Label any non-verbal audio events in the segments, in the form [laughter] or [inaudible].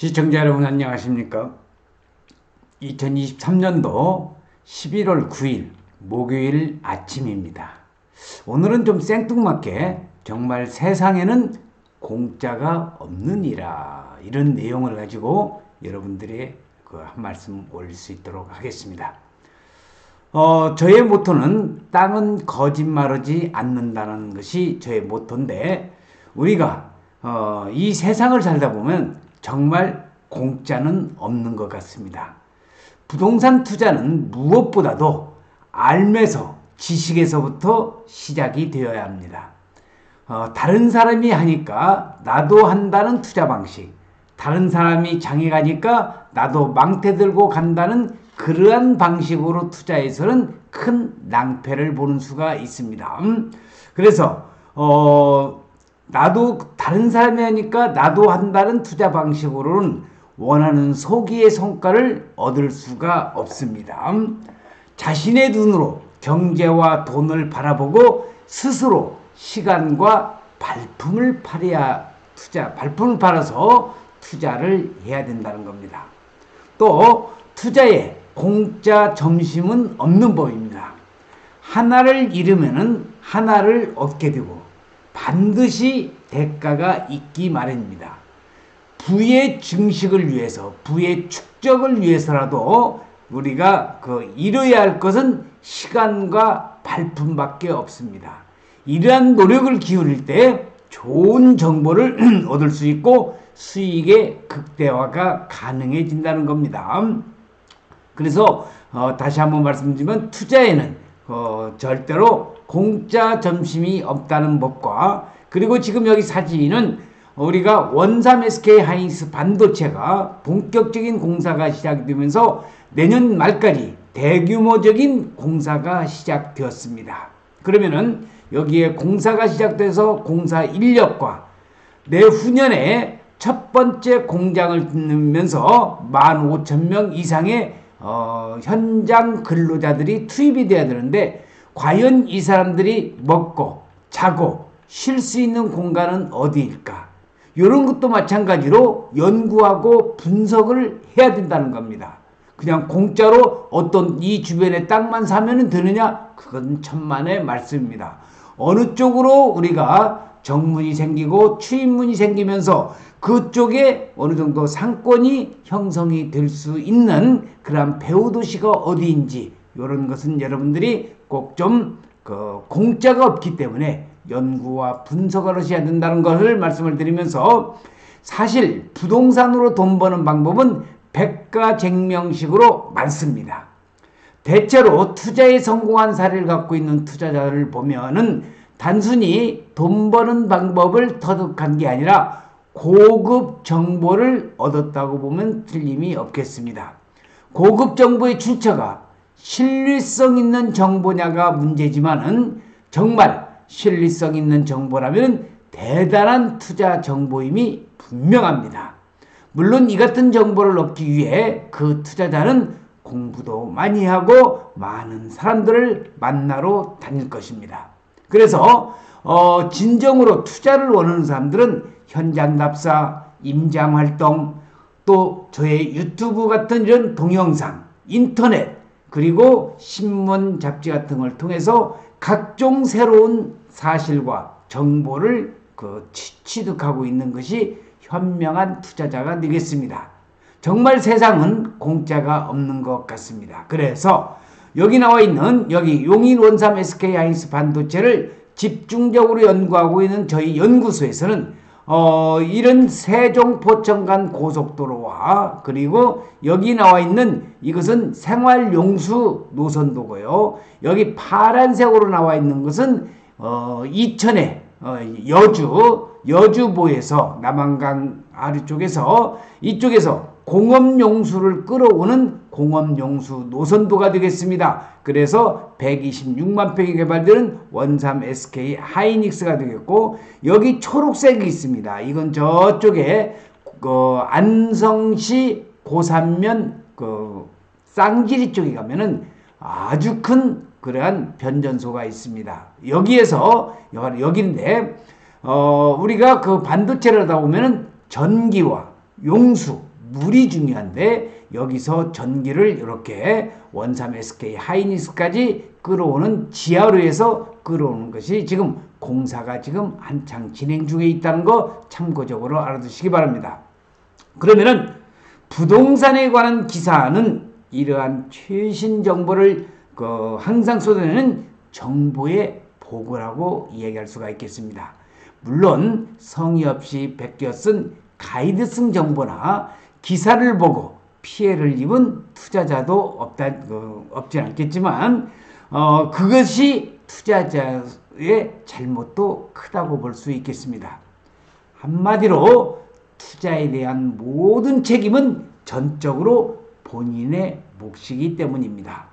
시청자 여러분 안녕하십니까? 2023년도 11월 9일 목요일 아침입니다. 오늘은 좀 생뚱맞게 정말 세상에는 공짜가 없느니라 이런 내용을 가지고 여러분들의 그 한 말씀 올릴 수 있도록 하겠습니다. 어, 저의 모토는 땅은 거짓말하지 않는다는 것이 저의 모토인데 우리가 어, 이 세상을 살다 보면 정말 공짜는 없는 것 같습니다. 부동산 투자는 무엇보다도 알면서 지식에서부터 시작이 되어야 합니다. 어, 다른 사람이 하니까 나도 한다는 투자 방식, 다른 사람이 장에 가니까 나도 망태 들고 간다는 그러한 방식으로 투자해서는 큰 낭패를 보는 수가 있습니다. 음, 그래서 어, 나도 다른 사람이 하니까 나도 한다는 투자 방식으로는 원하는 소기의 성과를 얻을 수가 없습니다. 음, 자신의 눈으로 경제와 돈을 바라보고 스스로 시간과 발품을 팔아야 투자, 발품을 팔아서 투자를 해야 된다는 겁니다. 또 투자에 공짜 점심은 없는 법입니다. 하나를 잃으면은 하나를 얻게 되고 반드시 대가가 있기 마련입니다. 부의 증식을 위해서, 부의 축적을 위해서라도 우리가 그 이뤄야 할 것은 시간과 발품밖에 없습니다. 이러한 노력을 기울일 때 좋은 정보를 [clears throat] 얻을 수 있고 수익의 극대화가 가능해진다는 겁니다. 그래서 어, 다시 한번 말씀드리면 투자에는 어, 절대로 공짜 점심이 없다는 법과 그리고 지금 여기 사진은 우리가 원삼 SK 하이닉스 반도체가 본격적인 공사가 시작되면서 내년 말까지 대규모적인 공사가 시작되었습니다. 그러면은 여기에 공사가 시작돼서 공사 인력과 내후년에 첫 번째 공장을 짓면서 15,000명 이상의 어, 현장 근로자들이 투입이 돼야 되는데 과연 이 사람들이 먹고 자고 쉴 수 있는 공간은 어디일까? 이런 것도 마찬가지로 연구하고 분석을 해야 된다는 겁니다. 그냥 공짜로 어떤 이 주변에 땅만 사면 되느냐? 그건 천만의 말씀입니다. 어느 쪽으로 우리가 정문이 생기고 출입문이 생기면서 그쪽에 어느 정도 상권이 형성이 될 수 있는 그러한 배후 도시가 어디인지 이런 것은 여러분들이 꼭좀 그 공짜가 없기 때문에 연구와 분석을 하셔야 된다는 것을 말씀을 드리면서 사실 부동산으로 돈 버는 방법은 백가쟁명식으로 많습니다. 대체로 투자에 성공한 사례를 갖고 있는 투자자를 보면은 단순히 돈 버는 방법을 터득한 게 아니라 고급 정보를 얻었다고 보면 틀림이 없겠습니다. 고급 정보의 출처가 신뢰성 있는 정보냐가 문제지만은 정말 신뢰성 있는 정보라면 대단한 투자 정보임이 분명합니다. 물론 이 같은 정보를 얻기 위해 그 투자자는 공부도 많이 하고 많은 사람들을 만나러 다닐 것입니다. 그래서 어, 진정으로 투자를 원하는 사람들은 현장 납사, 임장 활동, 또 저의 유튜브 같은 이런 동영상, 인터넷, 그리고 신문, 잡지 같은 걸 통해서 각종 새로운 사실과 정보를 그 취득하고 있는 것이 현명한 투자자가 되겠습니다. 정말 세상은 공짜가 없는 것 같습니다. 그래서 여기 나와 있는 여기 용인 원삼 SK 하이닉스 반도체를 집중적으로 연구하고 있는 저희 연구소에서는 어, 이런 세종포천 간 고속도로와 그리고 여기 나와 있는 이것은 생활용수 노선도고요. 여기 파란색으로 나와 있는 것은 어, 이천에 어, 여주 여주보에서 남한강 아래쪽에서 이쪽에서 공업용수를 끌어오는 공업용수 노선도가 되겠습니다. 그래서 126만 평이 개발되는 원삼 SK 하이닉스가 되겠고 여기 초록색이 있습니다. 이건 저쪽에 그 안성시 고산면 그 쌍지리 쪽에 가면은 아주 큰 그러한 변전소가 있습니다. 여기에서 여기인데 어 우리가 그 반도체를 하다 보면은 전기와 용수 물이 중요한데 여기서 전기를 이렇게 원삼 SK 하이닉스까지 끌어오는 지하로 해서 끌어오는 것이 지금 공사가 지금 한창 진행 중에 있다는 거 참고적으로 알아두시기 바랍니다. 그러면은 부동산에 관한 기사는 이러한 최신 정보를 그 항상 쏟아내는 정보의 보고라고 이야기할 수가 있겠습니다. 물론 성의 없이 베껴 쓴 가이드성 정보나 기사를 보고 피해를 입은 투자자도 없다 그, 없지 않겠지만 어, 그것이 투자자의 잘못도 크다고 볼 수 있겠습니다. 한마디로 투자에 대한 모든 책임은 전적으로 본인의 몫이기 때문입니다.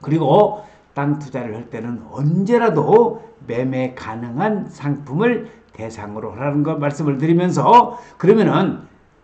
그리고 땅 투자를 할 때는 언제라도 매매 가능한 상품을 대상으로 하라는 걸 말씀을 드리면서 그러면은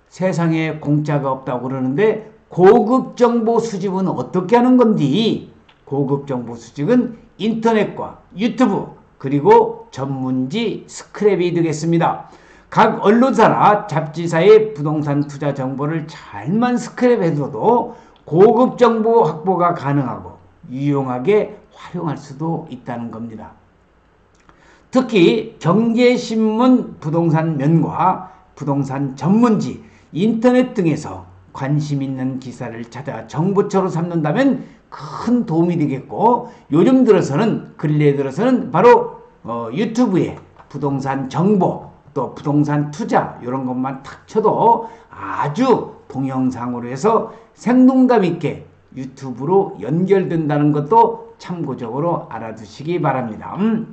세상에 공짜가 없다고 그러는데 고급 정보 수집은 어떻게 하는 건디? 고급 정보 수집은 인터넷과 유튜브 그리고 전문지 스크랩이 되겠습니다. 각 언론사나 잡지사의 부동산 투자 정보를 잘만 스크랩해줘도 고급 정보 확보가 가능하고 유용하게 활용할 수도 있다는 겁니다. 특히 경제신문 부동산 면과 부동산 전문지, 인터넷 등에서 관심 있는 기사를 찾아 정보처로 삼는다면 큰 도움이 되겠고 요즘 들어서는 근래 들어서는 바로 어, 유튜브에 부동산 정보 또 부동산 투자 이런 것만 탁 쳐도 아주 동영상으로 해서 생동감 있게 유튜브로 연결된다는 것도 참고적으로 알아두시기 바랍니다. 음,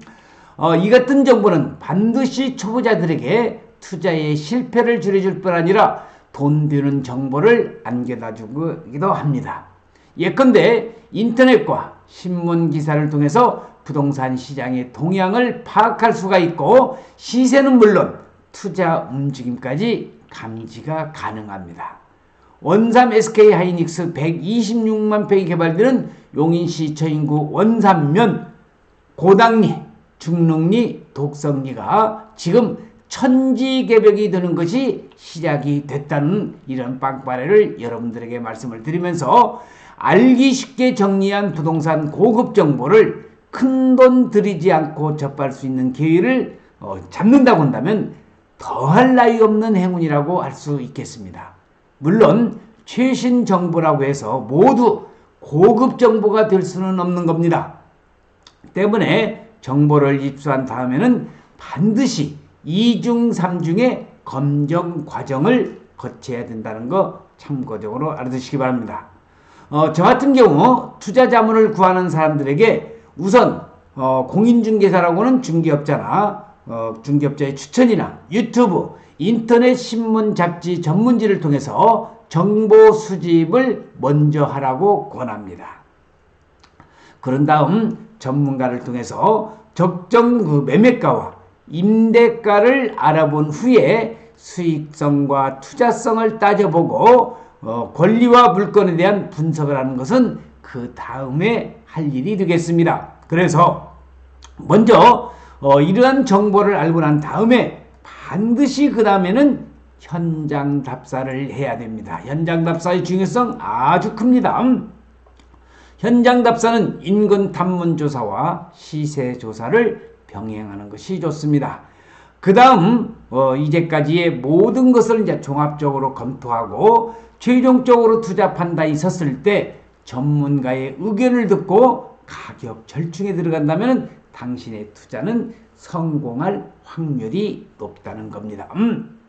어, 이 같은 정보는 반드시 초보자들에게 투자의 실패를 줄여줄 뿐 아니라 돈 되는 정보를 안겨다 주기도 합니다. 예컨대 인터넷과 신문 기사를 통해서 부동산 시장의 동향을 파악할 수가 있고 시세는 물론 투자 움직임까지 감지가 가능합니다. 원삼 SK 하이닉스 126만 평이 개발되는 용인시 처인구 원삼면 고당리, 중릉리, 독성리가 지금 천지개벽이 되는 것이 시작이 됐다는 이런 빵빠레를 여러분들에게 말씀을 드리면서 알기 쉽게 정리한 부동산 고급 정보를 큰 돈 들이지 않고 접할 수 있는 기회를 어, 잡는다고 한다면 더할 나위 없는 행운이라고 할 수 있겠습니다. 물론 최신 정보라고 해서 모두 고급 정보가 될 수는 없는 겁니다. 때문에 정보를 입수한 다음에는 반드시 2중, 3중의 검정 과정을 거쳐야 된다는 거 참고적으로 알아두시기 바랍니다. 어, 저 같은 경우 투자 자문을 구하는 사람들에게 우선 어, 공인중개사라고는 중개업자나 어, 중개업자의 추천이나 유튜브, 인터넷 신문 잡지 전문지를 통해서 정보 수집을 먼저 하라고 권합니다. 그런 다음 전문가를 통해서 적정 그 매매가와 임대가를 알아본 후에 수익성과 투자성을 따져보고 어, 권리와 물건에 대한 분석을 하는 것은 그 다음에 할 일이 되겠습니다. 그래서 먼저 어, 이러한 정보를 알고 난 다음에 반드시 그 다음에는 현장 답사를 해야 됩니다. 현장 답사의 중요성 아주 큽니다. 음. 현장 답사는 인근 탐문 조사와 시세 조사를 병행하는 것이 좋습니다. 그 다음 어, 이제까지의 모든 것을 이제 종합적으로 검토하고 최종적으로 투자 판단이 섰을 때 전문가의 의견을 듣고 가격 절충에 들어간다면 당신의 투자는 성공할 확률이 높다는 겁니다. 음.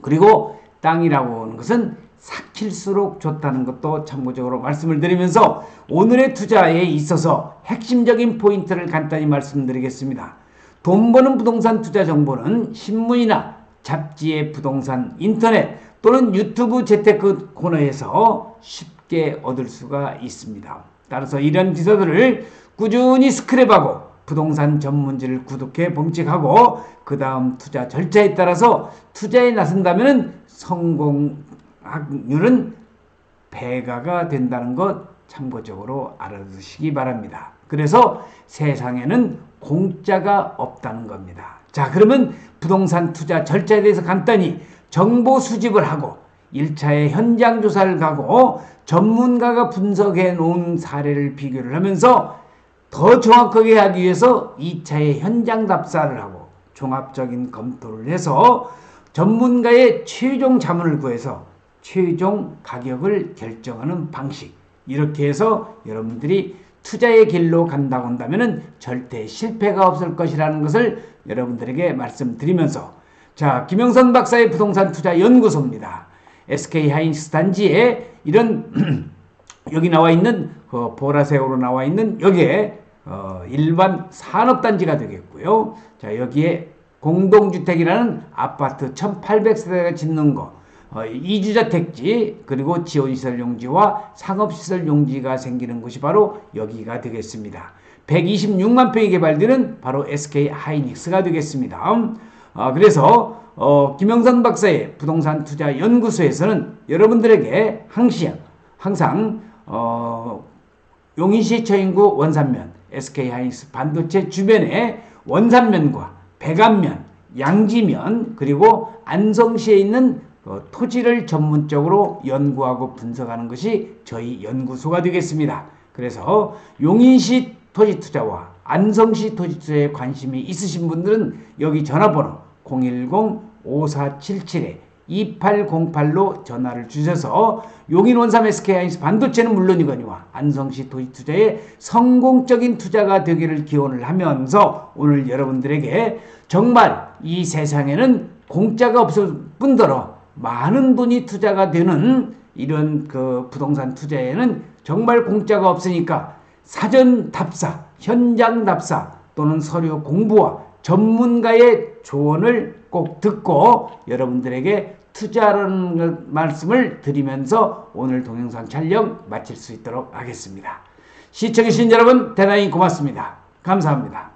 그리고 땅이라고 하는 것은 삭힐수록 좋다는 것도 참고적으로 말씀을 드리면서 오늘의 투자에 있어서 핵심적인 포인트를 간단히 말씀드리겠습니다. 돈 버는 부동산 투자 정보는 신문이나 잡지의 부동산 인터넷 또는 유튜브 재테크 코너에서 쉽게 얻을 수가 있습니다. 따라서 이런 기사들을 꾸준히 스크랩하고 부동산 전문지를 구독해 범칙하고 그 다음 투자 절차에 따라서 투자에 나선다면 성공 확률은 배가가 된다는 것 참고적으로 알아두시기 바랍니다. 그래서 세상에는 공짜가 없다는 겁니다. 자, 그러면 부동산 투자 절차에 대해서 간단히 정보 수집을 하고 1차에 현장 조사를 가고 전문가가 분석해 놓은 사례를 비교를 하면서 더 정확하게 하기 위해서 2차에 현장 답사를 하고 종합적인 검토를 해서 전문가의 최종 자문을 구해서 최종 가격을 결정하는 방식. 이렇게 해서 여러분들이 투자의 길로 간다고 한다면 절대 실패가 없을 것이라는 것을 여러분들에게 말씀드리면서 자, 김영선 박사의 부동산 투자 연구소입니다. SK 하이닉스 단지에 이런 [clears throat] 여기 나와 있는 그 보라색으로 나와 있는 여기에 어, 일반 산업단지가 되겠고요. 자 여기에 공동주택이라는 아파트 1800세대가 짓는 거 어, 이주자 택지 그리고 지원시설 용지와 상업시설 용지가 생기는 곳이 바로 여기가 되겠습니다. 126만 평이 개발되는 바로 SK 하이닉스가 되겠습니다. 아, 그래서 어, 김영선 박사의 부동산 투자 연구소에서는 여러분들에게 항상 항상 어, 용인시 처인구 원산면 SK 하이닉스 반도체 주변에 원산면과 백안면, 양지면 그리고 안성시에 있는 어, 토지를 전문적으로 연구하고 분석하는 것이 저희 연구소가 되겠습니다. 그래서 용인시 토지 투자와 안성시 토지 투자에 관심이 있으신 분들은 여기 전화번호 010-5477-2808로 전화를 주셔서 용인 원삼 SK 하이닉스 반도체는 물론이거니와 안성시 토지 투자에 성공적인 투자가 되기를 기원을 하면서 오늘 여러분들에게 정말 이 세상에는 공짜가 없을 뿐더러 많은 돈이 투자가 되는 이런 그 부동산 투자에는 정말 공짜가 없으니까 사전 답사, 현장 답사 또는 서류 공부와 전문가의 조언을 꼭 듣고 여러분들에게 투자라는 말씀을 드리면서 오늘 동영상 촬영 마칠 수 있도록 하겠습니다. 시청해주신 여러분 대단히 고맙습니다. 감사합니다.